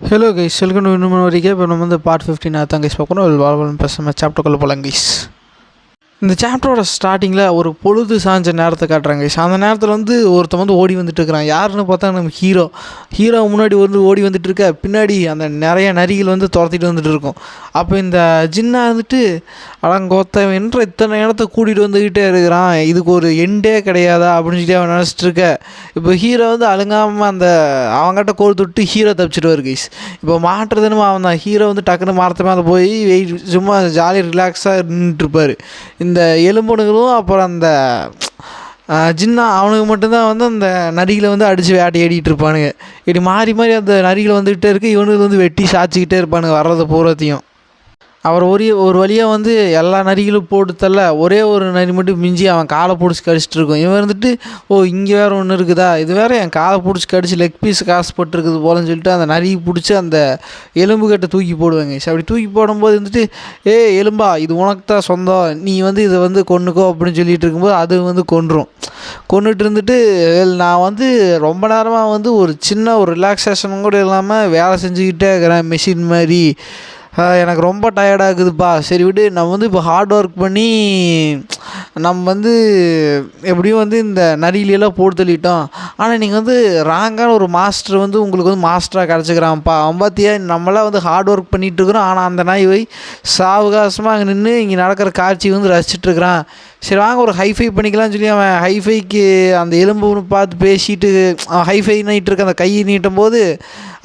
Hello guys welcome to இன்னும் வரைக்கும் இப்போ நம்ம வந்து பார்ட் ஃபிஃப்டின் தான் கைஸ் பார்க்கணும் வாழ்வன் பேசாமல் சாப்டர்க்குள்ளே போகலாம் கைஸ் இந்த சாப்டரோட ஸ்டார்டிங்கில் ஒரு பொழுது சாஞ்ச நேரத்தை காட்டுறாங்க. கைஸ் அந்த நேரத்தில் வந்து ஒருத்தன் வந்து ஓடி வந்துட்டு இருக்கிறான். யாருன்னு பார்த்தா நம்ம ஹீரோ ஹீரோ முன்னாடி வந்து ஓடி வந்துட்டு இருக்க பின்னாடி அந்த நிறைய நரிகள் வந்து துரத்திட்டு வந்துட்டு இருக்கும். அப்போ இந்த ஜின்னா வந்துட்டு அடங்கோத்தவன் என்ற இத்தனை இடத்த கூட்டிகிட்டு வந்துக்கிட்டே இருக்கிறான். இதுக்கு ஒரு எண்டே கிடையாதா? அப்படின்னு சொல்லி அவன் நினச்சிட்டு இருக்க. இப்போ ஹீரோ வந்து அழுங்காமல் அந்த அவங்ககிட்ட கோல் தொட்டு ஹீரோ தப்பிச்சிட்டு கைஸ் இப்போ மாட்டுறதுன்னு அவன் தான். ஹீரோ வந்து டக்குன்னு மரத்து மேலே போய் வெயிட் சும்மா ஜாலியாக ரிலாக்ஸாக நின்றுட்டுருப்பார் இந்த எலும்புனுங்களும் அப்புறம் அந்த ஜின்னா அவனுக்கு மட்டும்தான் வந்து அந்த நரிகளை வந்து அடித்து வேட்டையாடிட்டு இருப்பானுங்க. இப்படி மாறி மாறி அந்த நரிகளை வந்துக்கிட்டே இருக்கு இவனுக்கு வந்து வெட்டி சாய்ச்சிக்கிட்டே இருப்பானுங்க வர்றது பூரத்தையும். அவர் ஒரே ஒரு வழியாக வந்து எல்லா நரிகளும் போட்டு தள்ள ஒரே ஒரு நரி மட்டும் மிஞ்சி அவன் காலை பிடிச்சி கடிச்சிட்டு இருக்கும். இவன் இருந்துட்டு ஓ இங்கே வேறு ஒன்று இருக்குதா? இது வேறு என் காலை பிடிச்சி கடிச்சு லெக் பீஸ் காசு பட்டுருக்குது போலன்னு சொல்லிட்டு அந்த நரி பிடிச்சி அந்த எலும்பு கட்டை தூக்கி போடுவாங்க. சரி அப்படி தூக்கி போடும்போது வந்துட்டு ஏ எலும்பா இது உனக்கு தான் சொந்தம். நீ வந்து இதை வந்து கொன்னுக்கோ அப்படின்னு சொல்லிட்டு இருக்கும்போது அது வந்து கொன்றும். கொண்டுட்டு இருந்துட்டு நான் வந்து ரொம்ப நேரமாக வந்து ஒரு சின்ன ஒரு ரிலாக்ஸேஷன் கூட இல்லாமல் வேலை செஞ்சுக்கிட்டே இருக்கிறேன் மெஷின் மாதிரி. எனக்கு ரொம்ப டயர்டாக இருக்குதுப்பா சரி விடு நம்ம வந்து இப்போ ஹார்ட் ஒர்க் பண்ணி நம்ம வந்து எப்படியும் வந்து இந்த நரியிலெல்லாம் போட்டு தள்ளிட்டோம். ஆனால் நீங்கள் வந்து ராங்கான ஒரு மாஸ்டர் வந்து உங்களுக்கு வந்து மாஸ்டராக கிடச்சிக்கிறான்ப்பா. அவன் பார்த்தியா நம்மளாம் வந்து ஹார்ட் ஒர்க் பண்ணிகிட்டு இருக்கிறோம். ஆனால் அந்த நாய் போய் சாவகாசமாக அங்கே நின்று இங்கே நடக்கிற காட்சி வந்து ரசிச்சிட்ருக்குறான் சரி வாங்க ஒரு ஹைஃபை பண்ணிக்கலாம்னு சொல்லி அவன் ஹைஃபைக்கு அந்த எலும்புன்னு பார்த்து பேசிட்டு அவன் ஹைஃபை நீட்டு இருக்க அந்த கையை நீட்டும் போது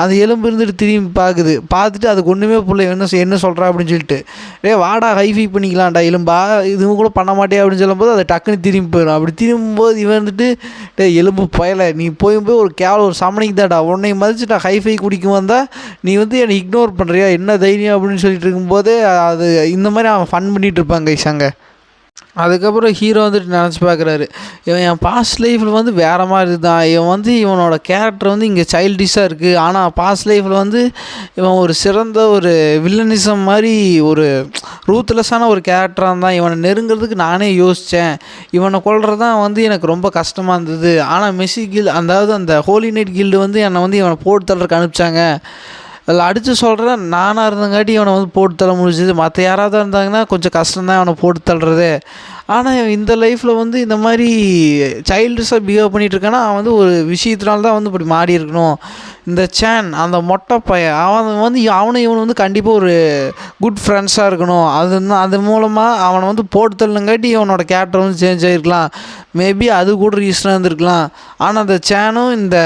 அந்த எலும்பு இருந்துட்டு திரும்பி பார்க்குது பார்த்துட்டு அதுக்கு ஒன்றுமே பிள்ளை என்ன என்ன சொல்கிறா அப்படின்னு சொல்லிட்டு. டே வாடா ஹைஃபை பண்ணிக்கலாம்டா எலும்பா. இதுவும் கூட பண்ண மாட்டே அப்படின்னு சொல்லும்போது அது டக்குன்னு திரும்பி போயிடும். அப்படி திரும்பும்போது இவன் வந்துட்டு டே எலும்பு பயலை. நீ போய் போய் ஒரு கேவலம் ஒரு சமனிக்கு தான்டா. உன்னை மதிச்சுட்டா ஹைஃபை குடிக்கும் வந்தால் நீ வந்து என்னை இக்னோர் பண்ணுறியா என்ன தைரியம்? அப்படின்னு சொல்லிட்டு இருக்கும்போது அது இந்த மாதிரி அவன் ஃபன் பண்ணிகிட்டு இருப்பாங்க கைஸ் அங்கே. அதுக்கப்புறம் ஹீரோ வந்துட்டு நினச்சி பார்க்குறாரு. இவன் என் பாஸ்ட் லைஃப்பில் வந்து வேறு மாதிரி தான். இவன் வந்து இவனோட கேரக்டர் வந்து இங்கே சைல்டிஷாக இருக்குது ஆனால் பாஸ்ட் லைஃப்பில் வந்து இவன் ஒரு சிறந்த ஒரு வில்லனிசம் மாதிரி ஒரு ரூத்லெஸ்ஸான ஒரு கேரக்டராக இருந்தான். இவனை நெருங்கிறதுக்கு நானே யோசித்தேன் இவனை கொல்றது தான் வந்து எனக்கு ரொம்ப கஷ்டமாக இருந்தது. ஆனால் மெஸ்ஸி கில் அதாவது அந்த ஹோலி நைட் கில்டு வந்து என்னை வந்து இவனை போட்டு தள்ளுறதுக்கு அனுப்பிச்சாங்க. அதில் அடித்து சொல்கிறேன் நானாக இருந்தங்காட்டி இவனை வந்து போட்டு தள்ள முடிஞ்சது. மற்ற யாராவது இருந்தாங்கன்னா கொஞ்சம் கஷ்டம்தான் அவனை போட்டு தள்ளுறது. ஆனால் இந்த லைஃப்பில் வந்து இந்த மாதிரி சைல்டுஸாக பிஹேவ் பண்ணிகிட்ருக்கானா அவன் வந்து ஒரு விஷயத்தினால்தான் வந்து இப்படி மாறி இருக்கணும். இந்த சேன் அந்த மொட்டை பையன் அவன் வந்து அவனும் இவன் வந்து கண்டிப்பாக ஒரு குட் ஃப்ரெண்ட்ஸாக இருக்கணும். அது அது மூலமாக அவனை வந்து போட்டு தள்ளுங்காட்டி இவனோட கேரக்டர் வந்து சேஞ்ச் ஆகிருக்கலாம். மேபி அது கூட ரீசனாக இருந்திருக்கலாம். ஆனால் அந்த சேனும் இந்த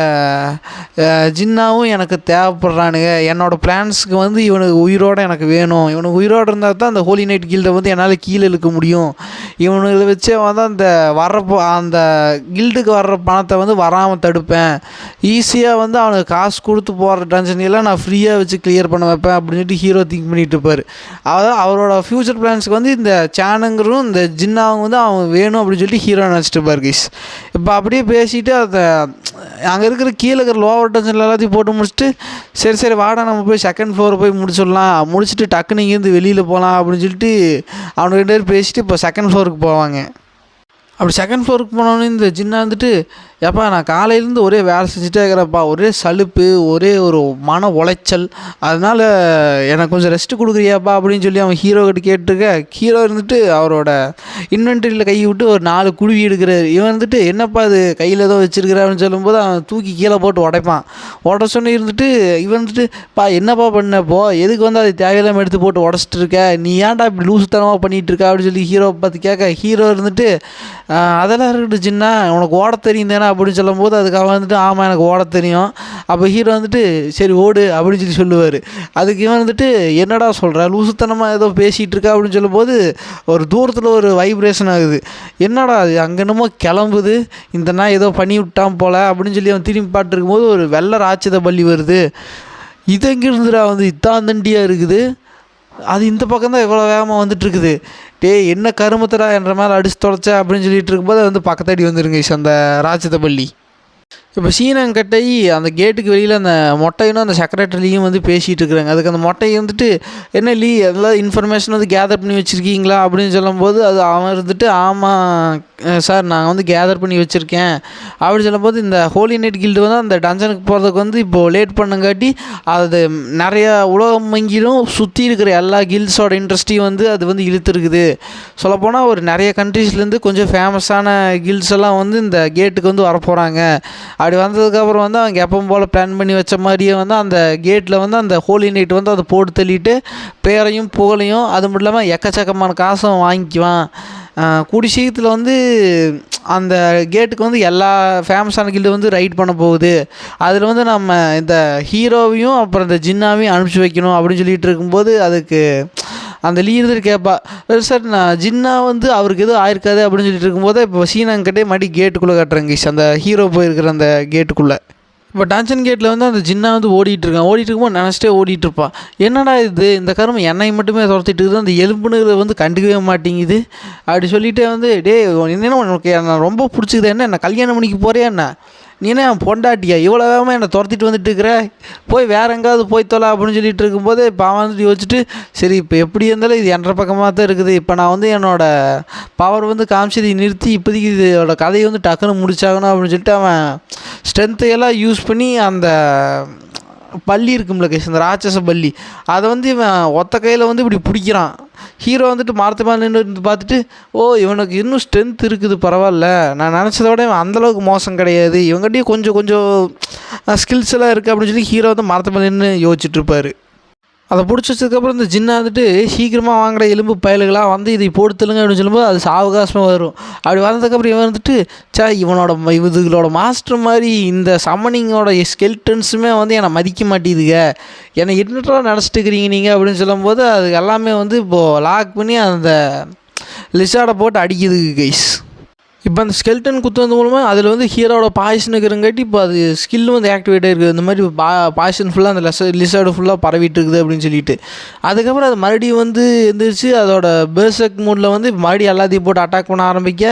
ஜின்னாவும் எனக்கு தேவைப்படுறானுங்க. என்னோடய பிளான்ஸுக்கு வந்து இவனுக்கு உயிரோடு எனக்கு வேணும். இவனுக்கு உயிரோடு இருந்தால் தான் அந்த ஹோலி நைட் கில்டை வந்து என்னால் கீழே இழுக்க முடியும். இவனுங்களை வச்சே வந்து அந்த வர்ற ப- அந்த கில்டுக்கு வர்ற பணத்தை வந்து வராமல் தடுப்பேன். ஈஸியாக வந்து அவனுக்கு காசு கொடுத்து போகிற டென்ஷனையெல்லாம் நான் ஃப்ரீயாக வச்சு கிளியர் பண்ண வைப்பேன் அப்படின்னு சொல்லிட்டு ஹீரோ திங்க் பண்ணிட்டு இருப்பார். அதாவது அவரோட ஃப்யூச்சர் பிளான்ஸ்க்கு வந்து இந்த சேனங்கிறதும் இந்த ஜின்னாவும் வந்து அவன் வேணும் அப்படின்னு சொல்லிட்டு ஹீரோ நினச்சிட்டு இருப்பார் கைஸ் இப்போ அப்படியே பேசிட்டு அந்த அங்கே இருக்கிற கீழே இருக்கிற லோவர் டென்ஷனில் எல்லாத்தையும் போட்டு முடிச்சுட்டு சரி சரி வா நம்ம போய் செகண்ட் ஃப்ளோரை போய் முடிச்சிடலாம். முடிச்சுட்டு டக்குன்னு இங்கேருந்து வெளியில் போகலாம் அப்படின்னு சொல்லிட்டு அவனுக்கு ரெண்டு பேரும் பேசிட்டு இப்போ செகண்ட் ஃப்ளோருக்கு போவாங்க. அப்படி செகண்ட் ஃப்ளோருக்கு போனோன்னே இந்த ஜின்னா வந்துட்டு ஏப்பா நான் காலையிலேருந்து ஒரே வேலை செஞ்சுட்டே இருக்கிறப்பா ஒரே சலுப்பு ஒரே ஒரு மன உளைச்சல். அதனால் எனக்கு கொஞ்சம் ரெஸ்ட்டு கொடுக்குறியாப்பா அப்படின்னு சொல்லி அவன் ஹீரோக்கிட்ட கிட்ட கேட்டிருக்க. ஹீரோ இருந்துட்டு அவரோட இன்வென்ட்ரியில் கை விட்டு ஒரு நாலு குழுவி எடுக்கிறாரு. இவன் இருந்துட்டு என்னப்பா அது கையில் ஏதோ வச்சுருக்கிறான்னு சொல்லும்போது அவன் தூக்கி கீழே போட்டு உடைப்பான். உடச்ச சொன்னே இருந்துட்டு இவன் வந்துட்டு பா என்னப்பா பண்ணப்போ எதுக்கு வந்து அது தேவையில்லாமல் எடுத்து போட்டு உடச்சிட்டு இருக்க? நீ ஏன்டா இப்படி லூசுத்தனமாக பண்ணிகிட்டு இருக்க? அப்படின்னு சொல்லி ஹீரோ பார்த்து கேட்க ஹீரோ இருந்துட்டு அதெல்லாம் இருக்கட்டும் சின்ன. உனக்கு ஓட தெரியும் தானே அப்படின்னு சொல்லும்போது அதுக்கு அவன் வந்துட்டு ஆமாம் எனக்கு ஓட தெரியும். அப்போ ஹீரோ வந்துட்டு சரி ஓடு அப்படின்னு சொல்லி சொல்லுவார். அதுக்கு இவன் வந்துட்டு என்னடா சொல்கிறா லூசுத்தனமாக ஏதோ பேசிகிட்டு இருக்கா அப்படின்னு சொல்லும்போது ஒரு தூரத்தில் ஒரு வைப்ரேஷன் ஆகுது. என்னடா அது அங்கே என்னமோ கிளம்புது. இந்த நாய் ஏதோ பண்ணி விட்டான் போல் அப்படின்னு சொல்லி அவன் திரும்பி பாட்டு இருக்கும்போது ஒரு வெள்ளை ராட்சத பள்ளி வருது. இது வந்து இத்தான் தண்டியாக இருக்குது? அது இந்த பக்கம் தான் இவ்வளோ வேகமாக வந்துட்டு இருக்குது டேய் என்ன கருமத்தடா என்ற மேலே அடிச்சு தொலைச்ச அப்படின்னு சொல்லிட்டு இருக்கும்போது அது வந்து பக்கத்தடி வந்துருங்க அந்த ராட்சத பள்ளி இப்போ சீனங்கட்டை அந்த கேட்டுக்கு வெளியில் அந்த மொட்டையும் அந்த செக்ரட்டரியும் வந்து பேசிகிட்டு இருக்கிறாங்க. அதுக்கு அந்த மொட்டை வந்துட்டு என்ன லீ அதெல்லாம் இன்ஃபர்மேஷன் வந்து கேதர் பண்ணி வச்சுருக்கீங்களா? அப்படின்னு சொல்லும்போது அது அவன் இருந்துட்டு ஆமாம் சார் நான் வந்து கேதர் பண்ணி வச்சுருக்கேன். அப்படின்னு சொல்லும்போது இந்த ஹோலி நைட் கில்டு வந்து அந்த டஞ்சனுக்கு போகிறதுக்கு வந்து இப்போது லேட் பண்ணங்காட்டி அது நிறையா உலகம் எங்கிலும் சுற்றி இருக்கிற எல்லா கில்ஸோட இன்ட்ரெஸ்ட்டையும் வந்து அது வந்து இழுத்துருக்குது. சொல்லப்போனால் ஒரு நிறைய கண்ட்ரீஸ்லேருந்து கொஞ்சம் ஃபேமஸான கில்ஸ் எல்லாம் வந்து இந்த கேட்டுக்கு வந்து வரப்போகிறாங்க அப்படி வந்ததுக்கப்புறம் வந்து அவங்க எப்பவும் போல் பிளான் பண்ணி வச்ச மாதிரியே வந்து அந்த கேட்டில் வந்து அந்த ஹோலி நைட் வந்து அதை போட்டு தள்ளிட்டு பேரையும் புகழையும் அது மட்டும் இல்லாமல் எக்கச்சக்கமான காசும் வாங்கிக்குவான். கூடி சீக்கிரத்தில் வந்து அந்த கேட்டுக்கு வந்து எல்லா ஃபேமஸான கில்டு வந்து ரைட் பண்ண போகுது. அதில் வந்து நம்ம இந்த ஹீரோவையும் அப்புறம் இந்த ஜின்னாவையும் அனுப்பிச்சி வைக்கணும் அப்படின்னு சொல்லிட்டு இருக்கும்போது அதுக்கு அந்த லீடர் கேட்பா சார் நான் ஜின்னா வந்து அவருக்கு எதுவும் ஆயிருக்காது அப்படின்னு சொல்லிட்டு இருக்கும்போது இப்போ சீனாங்கிட்டே மடி கேட்டுக்குள்ளே கட்டுறேங்க அந்த ஹீரோ போயிருக்கிற அந்த கேட்டுக்குள்ளே இப்போ டான்சன் கேட்டில் வந்து அந்த ஜின்னா வந்து ஓடிட்டு இருக்கான். ஓடிட்டு இருக்கும்போது நினச்சிட்டே ஓடிட்டு இருப்பான் என்னடா இது? இந்த கரும என்னை மட்டுமே துரத்திட்டு இருக்குது. அந்த எலும்புனுகளை வந்து கண்டுக்கவே மாட்டேங்குது. அப்படி சொல்லிட்டு வந்து டே என்ன உனக்கு நான் ரொம்ப பிடிச்சிக்குது என்ன என்ன கல்யாணம் பண்ணிக்கு போகிறேன் என்ன? நீனே என் பொண்டாட்டியா இவ்வளோ வேகமாக என்னை துரத்திட்டு வந்துட்டு இருக்கிற? போய் வேற எங்காவது போய் தொலை அப்படின்னு சொல்லிட்டு இருக்கும்போது இப்போ அவன் வந்துட்டு யோசிச்சுட்டு சரி இப்போ எப்படி இருந்தாலும் இது என்ற பக்கமாக தான் இருக்குது. இப்போ நான் வந்து என்னோடய பவர் வந்து காமிச்சதை நிறுத்தி இப்போதைக்கு இதோட கதையை வந்து டக்குன்னு முடிச்சாகணும் அப்படின்னு சொல்லிட்டு அவன் ஸ்ட்ரென்த்தையெல்லாம் யூஸ் பண்ணி அந்த பள்ளி இருக்கும்ல கேஸ் அந்த ராட்சச பள்ளி அதை வந்து இவன் ஒத்த கையில் வந்து இப்படி பிடிக்கிறான். ஹீரோ வந்துட்டு மரத்து மேலே நின்று பார்த்துட்டு ஓ இவனுக்கு இன்னும் ஸ்ட்ரென்த் இருக்குது பரவாயில்ல. நான் நினச்சத விட இவன் அந்தளவுக்கு மோசம் கிடையாது. இவங்ககிட்டயும் கொஞ்சம் கொஞ்சம் ஸ்கில்ஸ் எல்லாம் இருக்குது அப்படின்னு சொல்லி ஹீரோ வந்து மரத்து மேலே நின்று யோசிச்சுட்டு இருப்பார். அதை பிடிச்சி வச்சதுக்கப்புறம் இந்த ஜின்னா வந்துட்டு சீக்கிரமாக வாங்குற எலும்பு பயலுகளாக வந்து இதை போடுத்துலுங்க அப்படின்னு சொல்லும்போது அது சாவகாசமாக வரும். அப்படி வந்ததுக்கப்புறம் இவன் வந்துட்டு சே இவனோட ம- இதுகளோட மாஸ்டர் மாதிரி இந்த சம்மனிங்கோட ஸ்கெல்டன்ஸுமே வந்து என்னை மதிக்க மாட்டேதுங்க என்னை என்னட்டா நினச்சிட்டு இருக்கிறீங்க நீங்கள் அப்படின்னு சொல்லும்போது அது எல்லாமே வந்து இப்போது லாக் பண்ணி அந்த லிசார்டை போட்டு அடிக்குது கைஸ் இப்போ அந்த ஸ்கெல்டன் குத்துறது மூலமாக அதில் வந்து ஹீரோட பாய்சன் இருக்கிறங்காட்டி இப்போ அது ஸ்கில் வந்து ஆக்டிவேட் ஆகிருக்குது இந்த மாதிரி பா பாய்சன் ஃபுல்லாக அந்த லெச லிசர்டு ஃபுல்லாக பரவிட்டு இருக்குது அப்படின்னு சொல்லிட்டு. அதுக்கப்புறம் அது மறுபடியும் வந்து எந்திரிச்சு அதோட பேர்சக் மூடில் வந்து மறுபடியும் எல்லாத்தையும் போட்டு அட்டாக் பண்ண ஆரம்பிக்க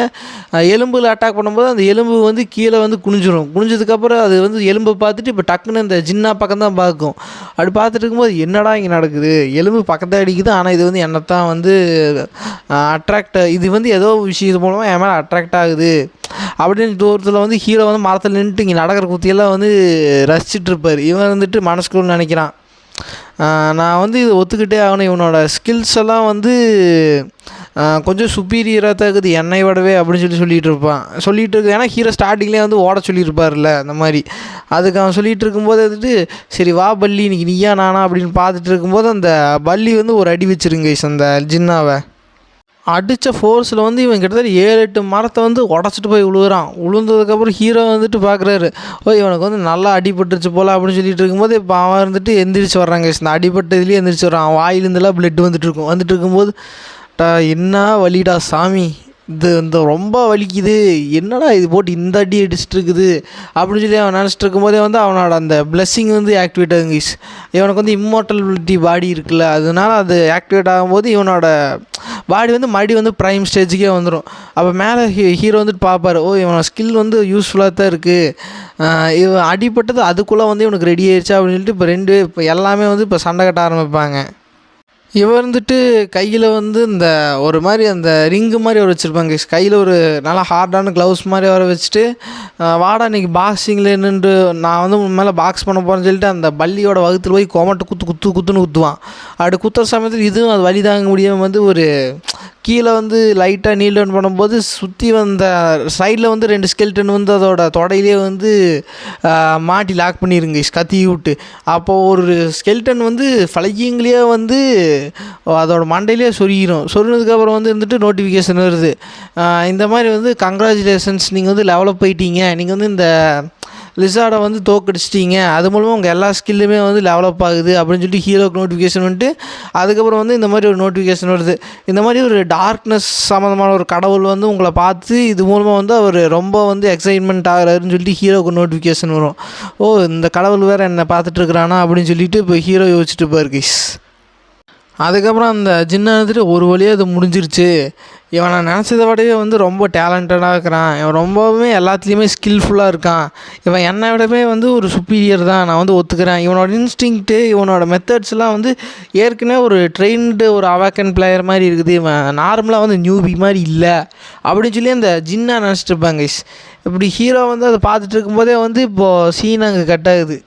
எலும்பில் எலும்புல அட்டாக் பண்ணும்போது அந்த எலும்பு வந்து கீழே வந்து குனிஞ்சிரும். குனிஞ்சதுக்கப்புறம் அது வந்து எலும்பை பார்த்துட்டு இப்போ டக்குன்னு இந்த ஜின்னா பக்கம் தான் பார்க்கும். அப்படி பார்த்துட்டு இருக்கும்போது என்னடா இங்கே நடக்குது? எலும்பு பக்கத்தில் அடிக்குது. ஆனால் இது வந்து என்னத்தான் வந்து அட்ராக்ட் இது வந்து ஏதோ விஷயம் மூலமாக என் மேலே அட்ராக்டாக ஆகுது. அப்படின்னு தூரத்தில் வந்து ஹீரோ வந்து மரத்தில் நின்றுட்டு இங்கே நடக்கிற குத்தியெல்லாம் வந்து ரசிச்சிட்ருப்பார் இவன் வந்துட்டு மனசுக்குள்ள நினைக்கிறான். நான் வந்து இதை ஒத்துக்கிட்டே ஆகணும். இவனோட ஸ்கில்ஸ் எல்லாம் வந்து கொஞ்சம் சுப்பீரியராக தான் இருக்குது. என்னை விடவே அப்படின்னு சொல்லி சொல்லிகிட்டு இருப்பான். சொல்லிட்டு இருக்கு. ஏன்னா ஹீரோ ஸ்டார்டிங்லேயே வந்து ஓட சொல்லியிருப்பார்ல அந்த மாதிரி. அதுக்கு அவன் சொல்லிகிட்டு இருக்கும்போது வந்துட்டு சரி வா பல்லி. இன்னைக்கு நீயா நானா? அப்படின்னு பார்த்துட்டு இருக்கும்போது அந்த பல்லி வந்து ஒரு அடி வச்சிருங்க அந்த ஜின்னாவை. அடித்த ஃபோர்ஸில் வந்து இவன் கிட்டத்தட்ட ஏழு எட்டு மரத்தை வந்து உடச்சிட்டு போய் விழுகிறான் விழுந்ததுக்கப்புறம் ஹீரோ வந்துட்டு பார்க்குறாரு ஓ இவனுக்கு வந்து நல்லா அடிபட்டுருச்சு போல் அப்படின்னு சொல்லிட்டு இருக்கும்போது இப்போ அவன் இருந்துட்டு எந்திரிச்சு வர்றாங்க இந்த அடிபட்டதுலேயே எந்திரிச்சு வர்றான். அவன் வாயிலேருந்துலாம் பிளட் வந்துட்டு இருக்கும். வந்துட்டு இருக்கும்போது டா என்ன வலிடா சாமி? இது இந்த ரொம்ப வலிக்குது. என்னடா இது போட்டு இந்த அடி அடிச்சிட்டு இருக்குது? அப்படின்னு சொல்லி அவன் நினச்சிட்டு இருக்கும்போதே வந்து அவனோட அந்த பிளஸ்ஸிங் வந்து ஆக்டிவேட் ஆகுங்க இவனுக்கு வந்து இம்மார்டலிட்டி பாடி இருக்குல்ல. அதனால அது ஆக்டிவேட் ஆகும்போது இவனோட பாடி வந்து மறுபடியும் வந்து ப்ரைம் ஸ்டேஜுக்கே வந்துடும் அப்போ மேலே ஹீ ஹீரோ வந்துட்டு பார்ப்பார். ஓ இவனோட ஸ்கில் வந்து யூஸ்ஃபுல்லாக தான் இருக்குது இவன் அடிப்பட்டது அதுக்குள்ளே வந்து இவனுக்கு ரெடி ஆயிடுச்சா அப்படின்னு சொல்லிட்டு இப்போ ரெண்டு இப்போ எல்லாமே வந்து இப்போ சண்டை கட்ட ஆரம்பிப்பாங்க. இவன் வந்துட்டு கையில் வந்து இந்த ஒரு மாதிரி அந்த ரிங்கு மாதிரி ஒரு வச்சுருப்பாங்க கையில் ஒரு நல்லா ஹார்டான க்ளவுஸ் மாதிரி வர வச்சுட்டு வாடா இன்றைக்கி பாக்ஸிங்கில் நின்று நான் வந்து உன் மேலே பாக்ஸ் பண்ண போகிறேன்னு சொல்லிட்டு அந்த பள்ளியோட வகுத்தில் போய் கோமட்டை குத்து குத்து குத்துன்னு குத்துவான். அப்படி குத்துற சமயத்தில் இதுவும் அது வழி தாங்க முடியாமல் வந்து ஒரு கீழே வந்து லைட்டாக நீல் டவுன் பண்ணும்போது சுற்றி வந்த சைடில் வந்து ரெண்டு ஸ்கெல்டன் வந்து அதோட தொடையிலே வந்து மாட்டி லாக் பண்ணிடுங்க கத்தி விட்டு. அப்போது ஒரு ஸ்கெல்டன் வந்து ஃபளையிங்லேயே வந்து அதோட மண்டையிலே சொருகிடும் சொருனதுக்கப்புறம் வந்து இருந்துட்டு நோட்டிஃபிகேஷன் வருது. இந்த மாதிரி வந்து கங்க்ராச்சுலேஷன்ஸ் நீங்கள் வந்து லெவலப் போயிட்டீங்க. நீங்கள் வந்து இந்த லிசார்டை வந்து தோக்கடிச்சிட்டிங்க. அது மூலமாக உங்கள் எல்லா ஸ்கில்லுமே வந்து டெவலப் ஆகுது அப்படின்னு சொல்லிட்டு ஹீரோக்கு நோட்டிஃபிகேஷன் வந்துட்டு அதுக்கப்புறம் வந்து இந்த மாதிரி ஒரு நோட்டிஃபிகேஷன் வருது. இந்த மாதிரி ஒரு டார்க்னஸ் சம்மந்தமான ஒரு கடவுள் வந்து உங்களை பார்த்து இது மூலமாக வந்து அவர் ரொம்ப வந்து எக்ஸைட்மெண்ட் ஆகிறாருன்னு சொல்லிட்டு ஹீரோக்கு நோட்டிஃபிகேஷன் வரும். ஓ இந்த கடவுள் வேறு என்னை பார்த்துட்ருக்குறானா அப்படின்னு சொல்லிட்டு இப்போ ஹீரோ யோசிச்சுட்டு போயிருக்கீஸ் அதுக்கப்புறம் அந்த ஜின்னா வந்துட்டு ஒரு வழியாக அது முடிஞ்சிருச்சு. இவன் நான் நினச்சதை விடவே வந்து ரொம்ப டேலண்டடாக இருக்கிறான். இவன் ரொம்பவுமே எல்லாத்துலேயுமே ஸ்கில்ஃபுல்லாக இருக்கான். இவன் என்னை விடவே வந்து ஒரு சுப்பீரியர் தான். நான் வந்து ஒத்துக்கிறேன். இவனோட இன்ஸ்டிங்க்ட்டு இவனோட மெத்தட்ஸ்லாம் வந்து ஏற்கனவே ஒரு ட்ரெயின்டு ஒரு அவாக்கன் பிளேயர் மாதிரி இருக்குது. இவன் நார்மலாக வந்து நியூபி மாதிரி இல்லை. அப்படின்னு சொல்லி அந்த ஜின்னா நினச்சிட்டு இருப்பாங்க இப்படி ஹீரோ வந்து அதை பார்த்துட்டு இருக்கும்போதே வந்து இப்போது சீன் அங்கே கட் ஆகுது.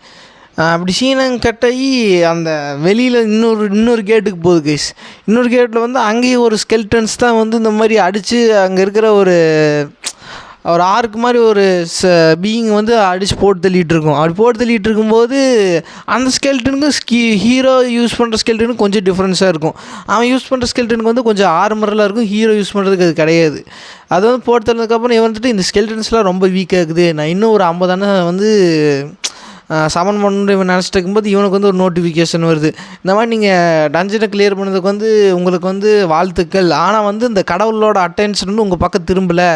அப்படி சீனம் கட்டாகி அந்த வெளியில் இன்னொரு இன்னொரு கேட்டுக்கு போகுது கைஸ் இன்னொரு கேட்டில் வந்து அங்கேயும் ஒரு ஸ்கெல்டன்ஸ் தான் வந்து இந்த மாதிரி அடித்து அங்கே இருக்கிற ஒரு ஒரு ஆர்க் மாதிரி ஒரு ச பீயிங் வந்து அடித்து போட்டு தள்ளிட்டு இருக்கும். அப்படி போட்டு தள்ளிட்டு இருக்கும்போது அந்த ஸ்கெல்டனுக்கும் ஸ்கி ஹீரோ யூஸ் பண்ணுற ஸ்கெல்டனுக்கு கொஞ்சம் டிஃப்ரென்ஸாக இருக்கும். அவன் யூஸ் பண்ணுற ஸ்கெல்டனுக்கு வந்து கொஞ்சம் ஆர்மரெலாம் இருக்கும் ஹீரோ யூஸ் பண்ணுறதுக்கு அது கிடையாது. அது வந்து போட்டு தள்ளதுக்கப்புறம் இவன் வந்துட்டு இந்த ஸ்கெல்டன்ஸ்லாம் ரொம்ப வீக்காக இருக்குது. நான் இன்னும் ஒரு ஐம்பதான வந்து சமன் பண்ணு இவன் நினச்சிட்டு இருக்கும்போது இவனுக்கு வந்து ஒரு நோட்டிஃபிகேஷன் வருது. இந்த மாதிரி நீங்கள் டஞ்சனை கிளியர் பண்ணதுக்கு வந்து உங்களுக்கு வந்து வாழ்த்துக்கள். ஆனால் வந்து இந்த கடவுளோட அட்டென்ஷன் வந்து உங்கள் பக்கம் திரும்பலை.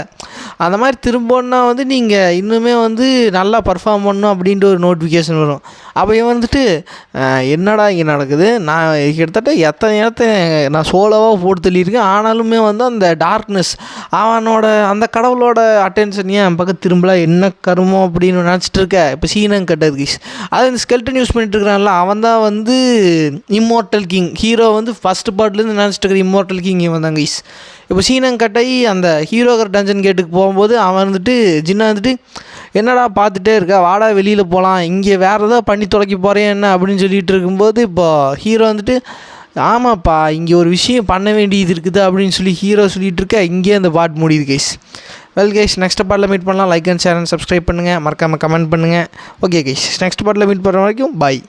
அந்த மாதிரி திரும்பணுன்னா வந்து நீங்கள் இன்னுமே வந்து நல்லா பர்ஃபார்ம் பண்ணணும் அப்படின்ட்டு ஒரு நோட்டிஃபிகேஷன் வரும். அப்போ இவன் வந்துட்டு என்னடா இங்கே நடக்குது? நான் கிட்டத்தட்ட எத்தனை நேரத்தை நான் சோலோவாக போட்டு தள்ளியிருக்கேன். ஆனாலுமே வந்து அந்த டார்க்னஸ் அவனோட அந்த கடவுளோட அட்டென்ஷன் ஏன் என் பக்கம் திரும்பல? என்ன கருமம் அப்படின்னு நினச்சிட்டு இருக்க? இப்போ சீனம் கட்டது கீஸ் அது இந்த ஸ்கெல்டன் யூஸ் பண்ணிட்டு இருக்கிறான்ல அவன் தான் வந்து இம்மோர்டல் கிங் ஹீரோ வந்து ஃபஸ்ட் பார்ட்லேருந்து நினச்சிட்டு இருக்கிற இம்மோர்டல் கிங் இவன் தான் கீஸ் இப்போ சீனம் கட்டாயி அந்த ஹீரோகர் டஞ்சன் கேட்டுக்கு போகும்போது அவன் வந்துட்டு ஜின்னா வந்துட்டு என்னடா பார்த்துட்டே இருக்கா? வாடா வெளியில் போகலாம் இங்கே வேறு ஏதாவது பண்ணி தொலைக்க போகிறேன் என்ன? அப்படின்னு சொல்லிட்டு இருக்கும்போது இப்போ ஹீரோ வந்துட்டு ஆமாப்பா இங்கே ஒரு விஷயம் பண்ண வேண்டியது இருக்குது. அப்படின்னு சொல்லி ஹீரோ சொல்லிகிட்டு இருக்க இங்கேயே அந்த பாட் முடியுது கைஸ் வெல் கைஸ் நெக்ஸ்ட் பார்ட்டில் மீட் பண்ணலாம். Like and share and subscribe பண்ணுங்கள் மறக்காமல் கமெண்ட் பண்ணுங்கள் ஓகே கைஸ் நெக்ஸ்ட் பார்ட்டில் மீட் பண்ணுற வரைக்கும் பாய்